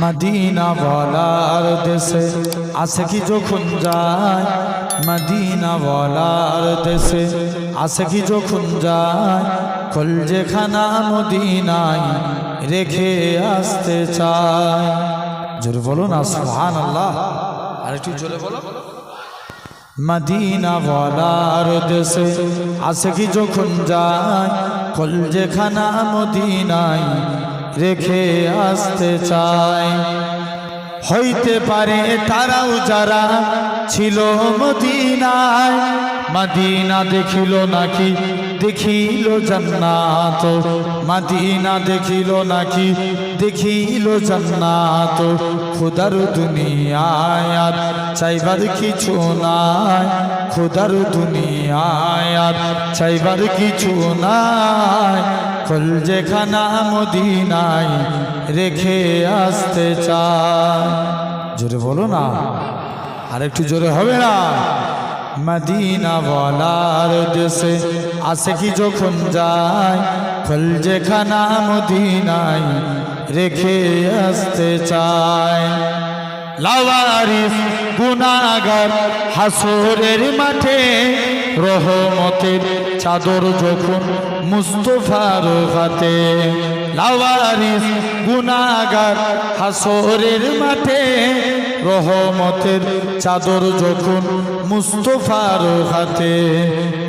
Medina বলার দেশে আসে কি যখন যায় মদিনা বলার দেশে আসে কি যখন যায় কল যেখানা মদিনায় রেখে আসতে চায়। জোরে বলো না সুহান আল্লাহ আর একটু জোরে বলো। মদিনা বলার দেশে আসে কি যখন যায় কল যেখানা মদিনায় রেখে আসতে চায়। হইতে পারে তারাও যারা ছিল মদিনায়, মাদিনা দেখিল নাকি, দেখিল জান্নাত। মাদিনা দেখিল নাকি, দেখিল জান্নাত। খুদার দুনিয়ায় চাইবার কিছু নাই। খুদার দুনিয়ায় চাইবার কিছু নাই। কল যেখানা মদিনায় রেখে আসতে চায়। জোরে বলো না। আর একটু জোরে হবে না। মদিনা বলার দেশে আসে কি যখন যায়? কল যেখানা মদিনায় রেখে আসতে চায়। লাওয়ারিস গুনাগার হাসরের মাঠে রহমতের চাদর যখন মুস্তফার হাতে। লাওয়ারিস গুনাগার হাসরের মাঠে রহমতের চাদর যখন মুস্তফার হাতে।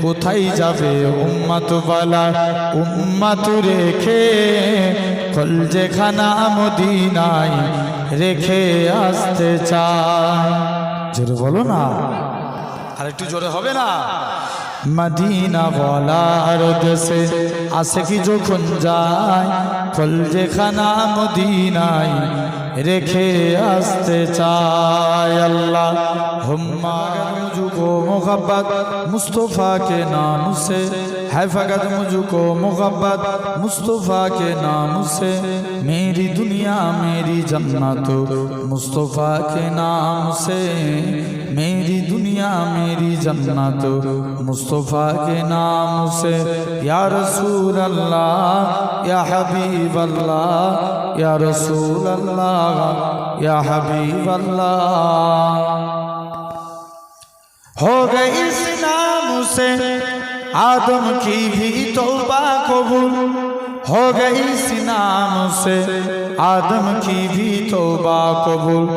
কোথায় যাবে উম্মাত বালা উম্মাত রেখে? কল যেখানা মদিনায় রেখে আসতে চায়। জোরে বলো না। আর একটু জোরে হবে না? মদিনা বলার দেশে আসে কি যখন যায়? কল যেখানা মদিনাই রেখে আসতে চায় আল্লাহ। হুম যুগ মোহাব্বত, মুস্তফাকে নাম সে है फकत मुझको मोहब्बत मुस्तफ़ा के नाम से मेरी दुनिया मेरी जन्नत मुस्तफ़ा के नाम से मेरी दुनिया मेरी जन्नत मुस्तफ़ा के नाम से या रसूल अल्लाह या हबीब अल्लाह या रसूल अल्लाह या हबीब अल्लाह हो गई इस नाम से आदम की भी तौबा कबूल हो गई इस नाम से। आदम की भी तौबा कबूल।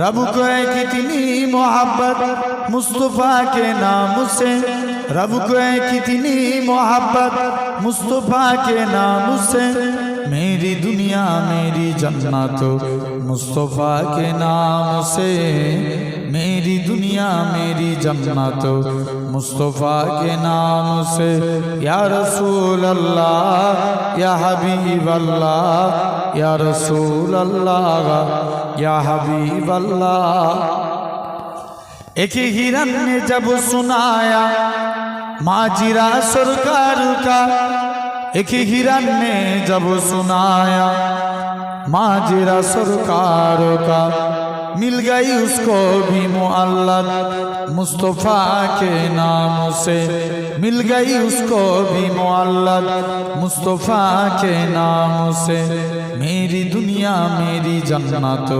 रब को है कितनी मोहब्बत मुस्तफ़ा के नाम से। रब को है कितनी मोहब्बत मुस्तफ़ा के नाम से। मेरी दुनिया, मेरी जन्नत मुस्तफ़ा के नाम से। मेरी दुनिया, मेरी जन्नत। मुस्तफ़ा के नाम से, या रसूल अल्लाह या हबीब अल्लाह या रसूल अल्लाह या हबीब अल्लाह एक हिरन ने जब सुनाया, माजिरा सरकार का, एक हिरन ने जब सुनाया, माजिरा सरकार का। मिल गई उसको भी मुअल्लत मुस्तफ़ा के नाम से मिल गई उसको भी मुअल्लत मुस्तफ़ा के नाम से मेरी दुनिया मेरी जन्नत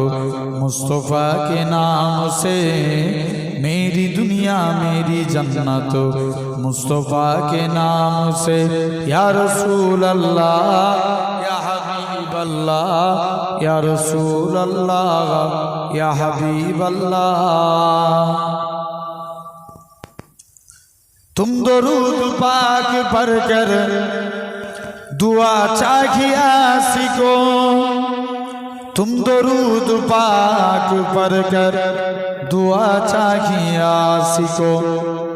मुस्तफ़ा के नाम से मेरी दुनिया मेरी जन्नत मुस्तफ़ा के नाम से या रसूल अल्लाह या हबीब अल्लाह ইয়া রসুল আল্লাহ ইয়া হাবিব আল্লাহ تم درود پاک پڑھ کر دعا چاہیا سکو تم درود پاک پڑھ کر دعا چاہیا سکو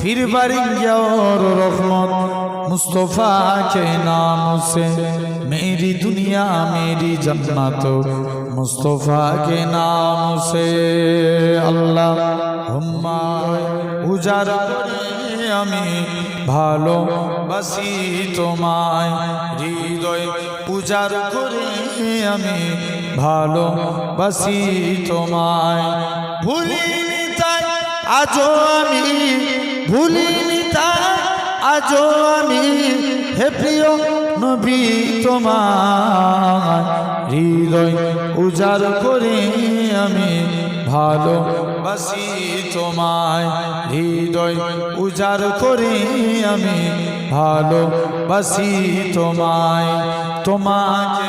پھر برنگے اور رحمت मुस्तफ़ा के नाम से मेरी दुनिया मेरी जन्नत मुस्तफ़ा के नाम से अल्लाह हुम्मा उजार আমি ভালো বাসি তোমায় হৃদয় পূজার করে আমি ভালো বাসি তোমায় ভুলিনি তাই আজও আমি ভুলিনি তাই আজও আমি হে প্রিয় নবী তোমার হৃদয় উজাড় করে আমি ভালো বাসি তোমায়। হৃদয় উজাড় করে আমি ভালো বাসি তোমায়। তোমাকে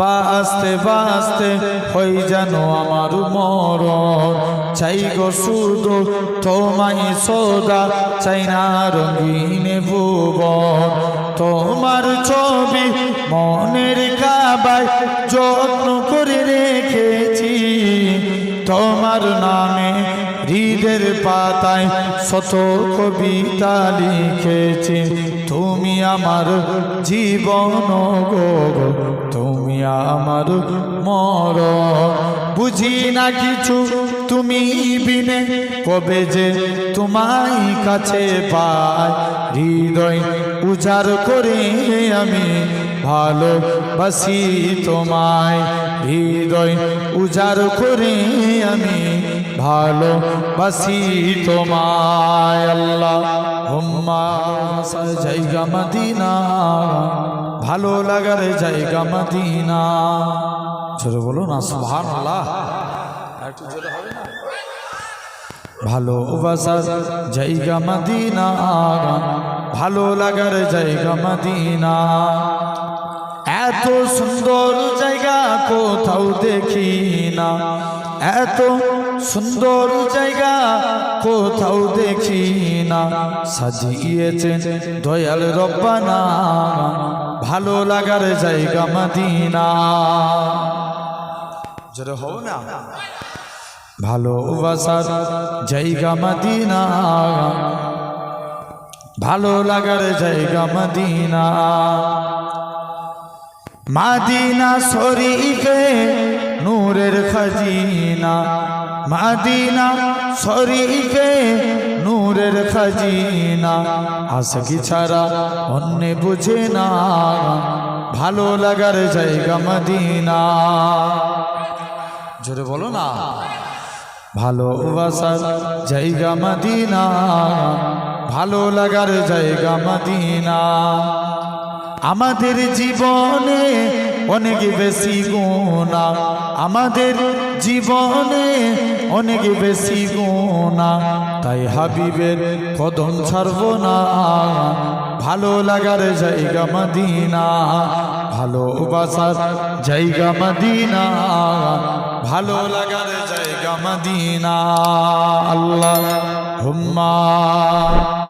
বাঁচতে বাঁচতে হই যেন আমার মর চাই গো শুধু তোমায় সদা চাই না রঙিন ভুব তোমার ছবি মনের কাবায় যত্ন করে রেখেছি হৃদের পাতায় শত কবিতা লিখেছি, তুমি আমার জীবন গো তুমি আমার মর বুঝি না কিছু? তুমি বিনে কবে যে তোমায় কাছে পাই, হৃদয় উজাড় করে আমি ভালোবাসি তোমায়, হৃদয় উজাড় করে আমি ভালোবাসি তোমায় আল্লাহ। হুম্মা জায়গা মদিনা, ভালো লাগার জায়গা মদিনা। ছোট বলো না সুবহান আল্লাহ একটু জোরে ভালোবাসার জায়গা মদিনা, ভালো লাগার জায়গা মদিনা। এত সুন্দর জায়গা কোথাও দেখি না। এত সুন্দর জায়গা কোথাও দেখি না। সাজিয়েছেন দয়াল রব্বানা। ভালো লাগার জায়গা মদিনা। জোরে হও না। ভালোবাসার জায়গা মদিনা। ভালো লাগার জায়গা মদিনা। মাদিনা শরীফে নূরের খাজিনা, মাদিনা শরীফে নূরের খাজিনা। আশকি ছাড়া অন্য বুঝে না, ভালো লাগার জায়গা মদিনা। জোরে বলো না ভালোবাসার জায়গা মদিনা, ভালো লাগার জায়গা মদিনা। আমাদের জীবনে অনেক বেশি গুণা আমাদের জীবনে অনেক বেশি গুণা তাই হাবিবের কদম ছাড়ব না। ভালো লাগার জায়গা মদিনা। ভালোবাসার জায়গা মদিনা। ভালো লাগার জায়গা মদিনা। আল্লাহ হুম্মা।